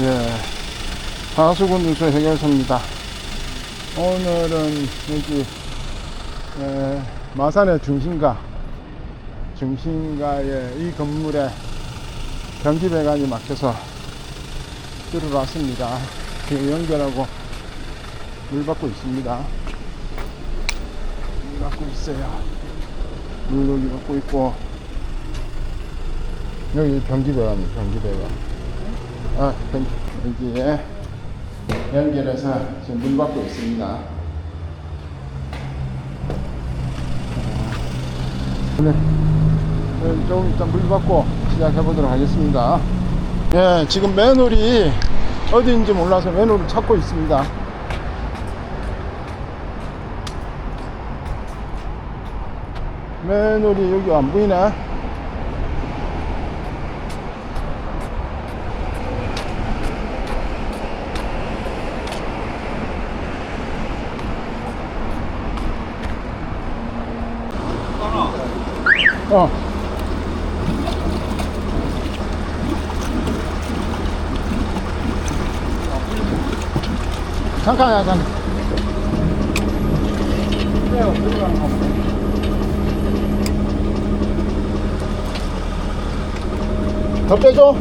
예, 하수구 누수 해결소입니다. 오늘은 여기 에, 마산의 중심가, 중심가의 이 건물에 변기 배관이 막혀서 들어왔습니다. 연결하고 물 받고 있습니다. 물 받고 있어요. 물 여기 받고 있고 여기 변기 배관, 변기 배관. 아, 변- 여기에 연결해서 지금 물 받고 있습니다. 네. 네, 조금 이따 물 받고 시작해 보도록 하겠습니다. 예, 지금 맨홀이 어디인지 몰라서 맨홀을 찾고 있습니다. 맨홀이 여기 안 보이네. 어. 잠깐만, 잠깐. 더 빼줘.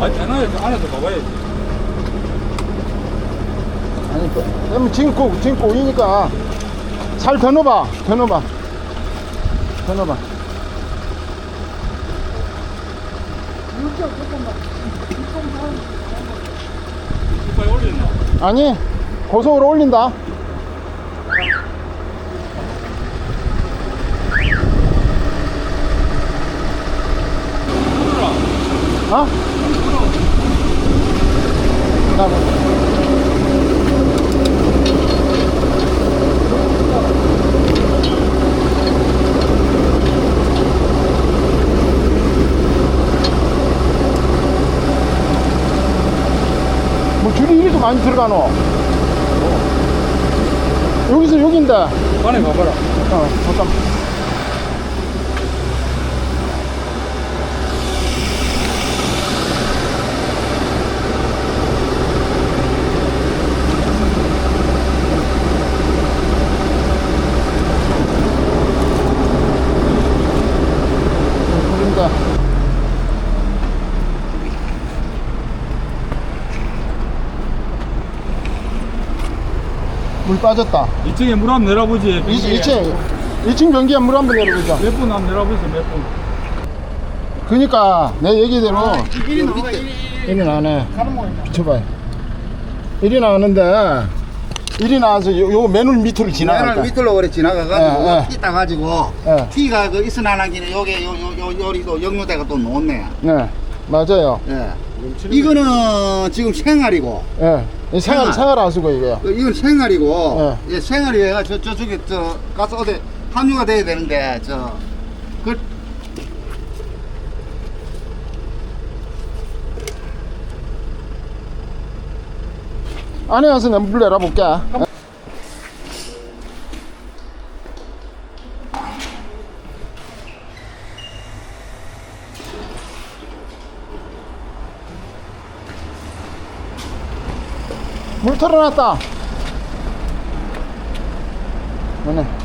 아니, 안에, 안에서 가봐야지. 아니, 그, 그러면 지금 고, 지금 고이니까 살 더 넣어봐. 더 넣어봐. 더 넣어봐. 아니, 고속으로 올린다. 어? 나 뭐 줄이 이렇게 많이 들어가노? 여기서 여긴데. 어, 안에 가봐라. 잠깐. 그런다. 빠졌다. 2층에 물 한번 내려보지. 2층, 2층 변기에 물 한번 내려보자. 몇 분 한번 내려보세요, 몇 분. 그니까, 내 얘기대로. 일이 나와 일이 일이 나네. 가는 거야. 비춰봐요. 일이 나왔는데, 일이 나와서 요, 요 맨홀 밑으로 나는 지나갈까? 밑으로 오래 지나가가지고 예, 예. 티 따가지고 예. 티가 그 있으나나기는 요게 요 요 요 요리도 역류대가 또 놓네. 네, 맞아요. 예. 이거는 지금 생활이고 예. 이 생활, 생활. 생활 하수구 이거요. 그 이건 생활이고 예. 예, 생활이 해가 저 저쪽에 저 가서 어디 함유가 돼야 되는데 저그 안에 와서 내가 물 내려볼게. 물 털어놨다. 뭐네.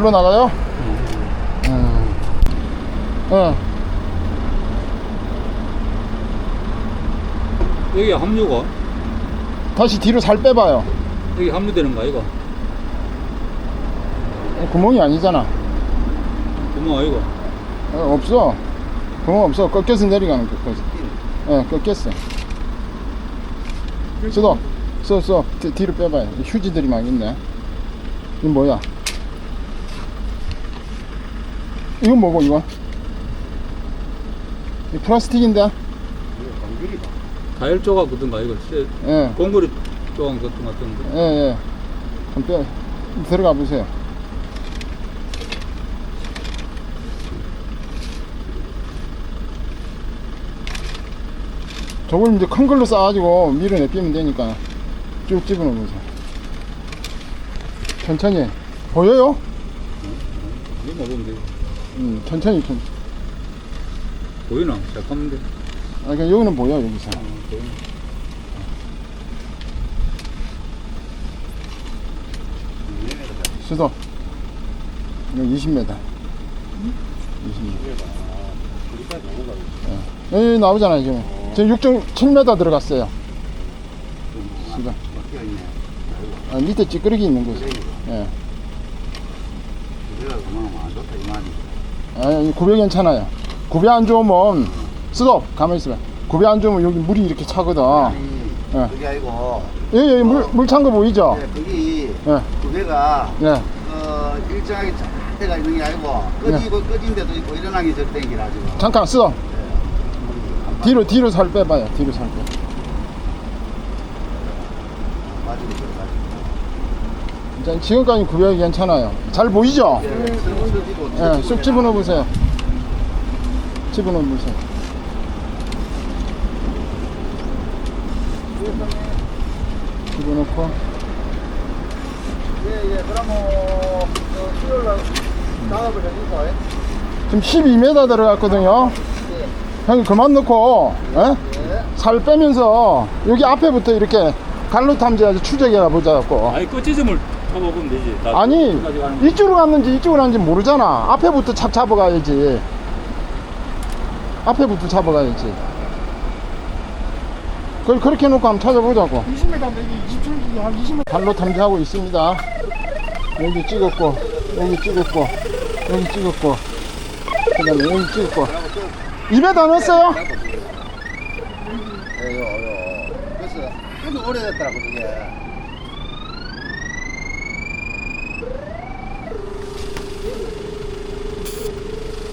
불로 나가요? 음. 어. 여기 합류가? 다시 뒤로 살 빼봐요. 여기 합류되는 거 아이가? 구멍이 아니잖아. 구멍 아이가? 어, 없어. 구멍 없어. 꺾여서 내려가는 거까지. 예, 꺾였어. 쓰도, 써, 써. 뒤- 뒤로 빼봐요. 휴지들이 막 있네. 이건 뭐야? 이건 뭐고, 이건? 이 플라스틱인데? 타일 조각 거 이거 쇠 예, 공구리 조각 같은 거 같은데 예, 예. 좀 빼, 들어가 보세요. 저걸 이제 큰 걸로 싸가지고 밀어내 끼면 되니까 쭉 보세요. 천천히. 보여요? 이거 뭐 보면 돼 음, 천천히. 천 보이나? 잠깐만 돼 아, 그냥 여기는 보여, 여기서. 어, 보이나? 수도. 이거 20m. 20m. 예. 여기 나오잖아요, 지금. 지금 6.7m 들어갔어요. 수도. 아, 밑에 찌끄러기 있는 거죠. 예. 아, 이 굽이 괜찮아요. 굽이 안 좋으면, 수도! 가만히 있어봐. 굽이 안 좋으면 여기 물이 이렇게 차거든. 예. 그게 아니고 여기, 여기 물, 물 찬 거 보이죠? 네, 그게 예. 그게가 예. 어, 일정하게 때가 있는 게 아니고 꺼지고 꺼진 데도 있고 일어나기 전 땡기라 지금 잠깐, 수도! 뒤로, 뒤로 살 빼봐요. 뒤로 살 빼. 빠지고 들어가지고 일단 지금까지 구별이 괜찮아요. 잘 보이죠? 예, 쓰러지고 예, 쑥 집어넣어 보세요. 집어넣어 보세요. 집어넣고 예 예 그러면 어, 수요일 날 작업을 해주세요 지금 12m 들어갔거든요. 형이 그만 넣고 예? 예. 살 빼면서 여기 앞에부터 이렇게 갈로 탐지해서 추적해 보자고. 아니 끝지점을 잡아보면 되지 다 아니 끝까지 가는 거. 이쪽으로 갔는지 이쪽으로 갔는지 모르잖아. 앞에부터 잡 잡아가야지. 앞에부터 잡아가야지. 그걸 그렇게 놓고 한번 찾아보자고. 20m 여기 27기 한 20m 발로 탐지하고 있습니다. 여기 찍었고, 여기 찍었고, 여기 찍었고, 그 다음에 여기 찍었고. 입에 다 넣었어요? 예 요 요 그래서 아주 오래됐더라고 그게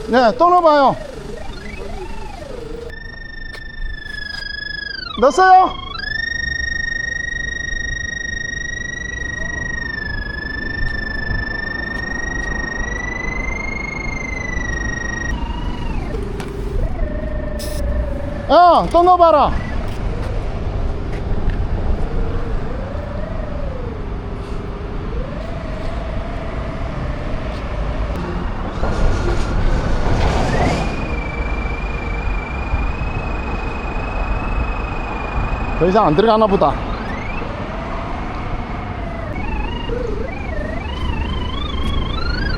네, 또 넣어봐요. 넣었어요? 어, 또 넣어봐라. 더 이상 안 들어가나 보다.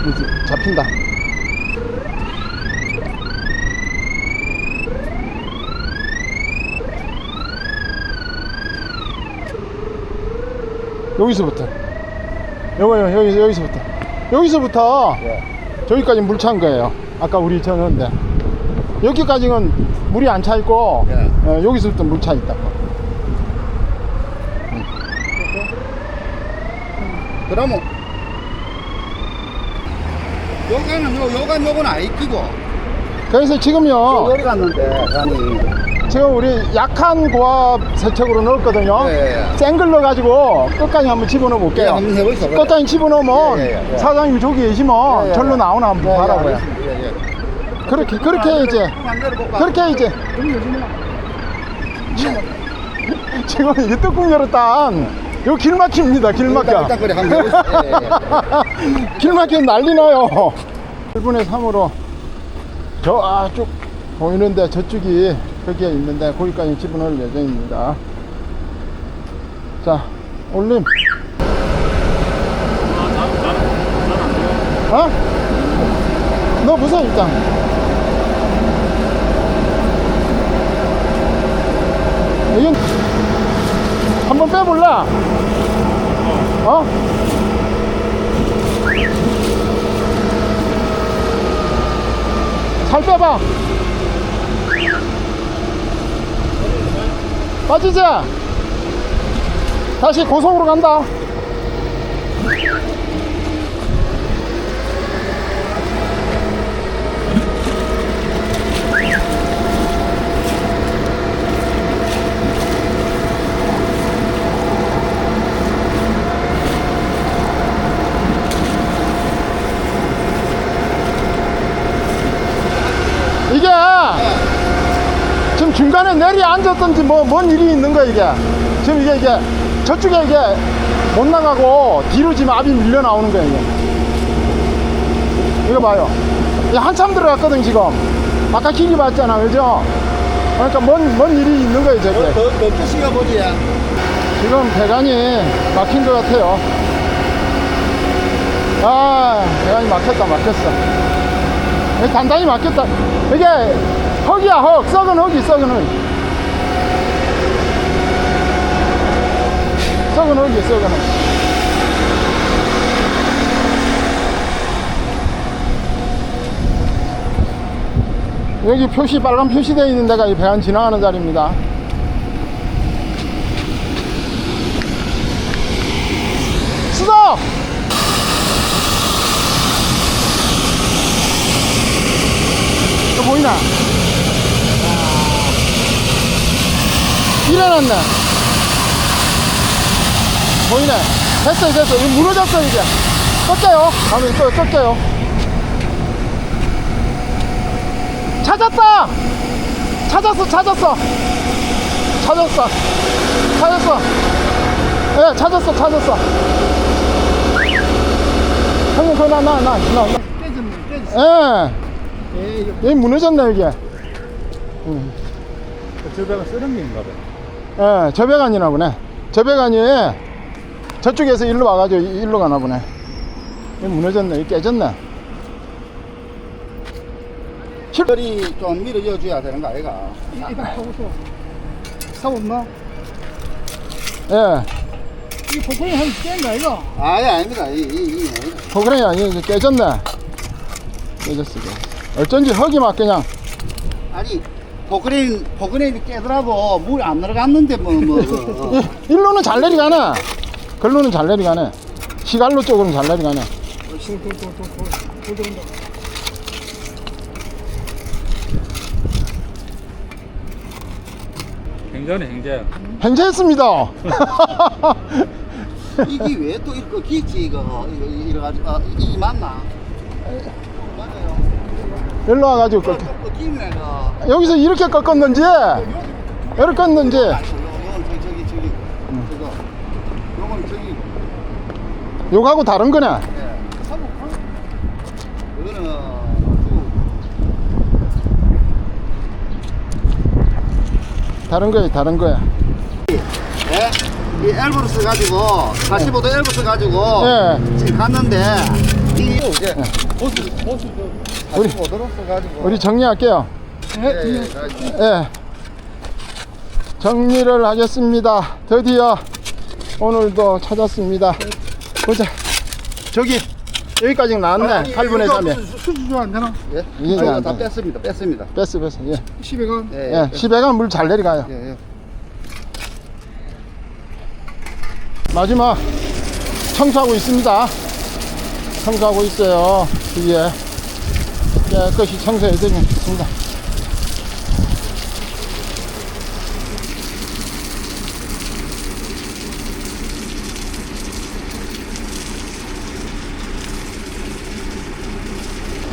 이제 잡힌다. 여기서부터. 여기요, 여기, 여기서부터. 여기서부터 저기까지 물 찬 거예요. 아까 우리 쳤는데. 여기까지는 물이 안 차 있고, 예. 어, 여기서부터 물 차 있다고. 그러면 요가는 요 요간 요건 안 익히고 그래서 지금요, 요리 갔는데 간이 지금 우리 약한 고압 세척으로 넣었거든요. 예, 예. 센걸 넣어가지고 끝까지 한번 집어넣어 볼게요. 예, 한번 해보시죠. 끝까지 집어넣으면 예, 예, 예. 사장님 저기 계시면 예, 예, 절로 예. 나오나 한번 봐라고요. 예, 예. 그렇게, 그렇게 해야지. 한번 열어볼까? 그렇게 해야지. 지금 이게 뚜껑 열었다. 요 길 막힙니다. 길 막혀. 일단 그래 한번 해보시죠. 예, 예. 길 막히면 난리 나요. 1분의 3으로 저쭉 보이는데 저쪽이 거기에 있는데 거기까지 집어넣을 예정입니다. 자, 올림. 어? 너 보세요, 일단. 이건 한번 빼볼래? 어? 살 빼봐. 빠지지? 다시 고속으로 간다. 이게 지금 중간에 내리 앉았던지 뭐 뭔 일이 있는 거야 이게. 지금 이게 이게 저쪽에 이게 못 나가고 뒤로 지금 압이 밀려 나오는 거야 이게. 이거 봐요. 이게 한참 들어갔거든 지금. 아까 길이 봤잖아 그죠? 그러니까 뭔, 뭔 일이 있는 거예요 저게. 더더 뜨시가 보지 지금 배관이 막힌 것 같아요. 아 배관이 막혔다 막혔어. 단단히 막혔다. 이게 흙이야 흙. 썩은 흙이 썩은 흙. 썩은 흙이 썩은 흙. 여기 표시 빨간 표시되어 있는 데가 이 배관 지나가는 자리입니다. 수도! 또 보이나? 일어났네. 보이네. 됐어, 됐어. 이거 무너졌어, 이제. 꺾여요. 가면 또 꺾여요. 찾았다! 찾았어, 찾았어. 찾았어. 찾았어. 예, 찾았어, 찾았어. 형님, 그거 나, 나, 나, 나. 나. 깨졌네 깨졌어 예. 예 이거 여기 무너졌네, 여기. 저 배가 쓰는 게인가 봐. 예, 저배관이나 보네. 저배관이 저쪽에서 일로 와가지고 이- 일로 가나 보네. 여기 무너졌네, 깨졌네. 혈이 좀 밀어줘 줘야 되는 거 아이가 일단 사고서 사고 없나? 예. 이 복근이 한 깨인가 이거? 아예 아닙니다 이, 이, 이, 포크레인이 아니, 깨졌네. 깨졌어, 깨졌어. 어쩐지 흙이 막 그냥. 아니 포크레인 포크레인이 깨더라고 물 안 들어갔는데 뭐뭐 뭐, 일로는 잘 내려가네. 글로는 잘 내려가네. 시갈로 쪽으로는 잘 내려가네. 행자네 행자. 행차했습니다. 이게 왜 또 이거 기지 이거 이거 이래가지고 아, 이 맞나? 일로 와가지고 꺾그 기네 그. 여기서 이렇게 꺾었는지, 이렇게. 요건 저기. 요거하고 다른 거네. 다른 거야, 다른 거야. 예? 이 엘보를 써가지고 45도 엘보 써가지고 예. 지금 갔는데 이 이제 보스 보스 우리- 45도로 써가지고 우리 정리할게요. 예, 예, 가지고. 예. 정리를 하겠습니다. 드디어 오늘도 찾았습니다. 보자. 저기, 여기까지 나왔네. 8분의 3에. 수주 안 되나? 예? 저희가 안다 돼. 뺐습니다 뺐습니다 뺐어, 뺐어. 예. 10회간 예, 예. 시베가 물 잘 내려가요. 예, 예. 마지막 청소하고 있습니다. 청소하고 있어요. 뒤에 깨끗이 청소해드리겠습니다.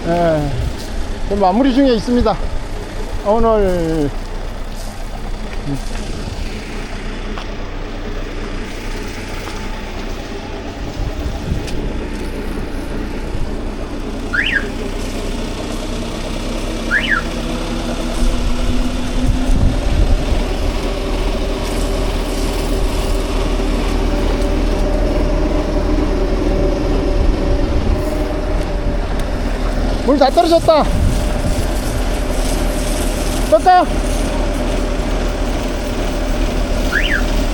예, 그 마무리 중에 있습니다. 오늘 물다 떨어졌다. 뺄까?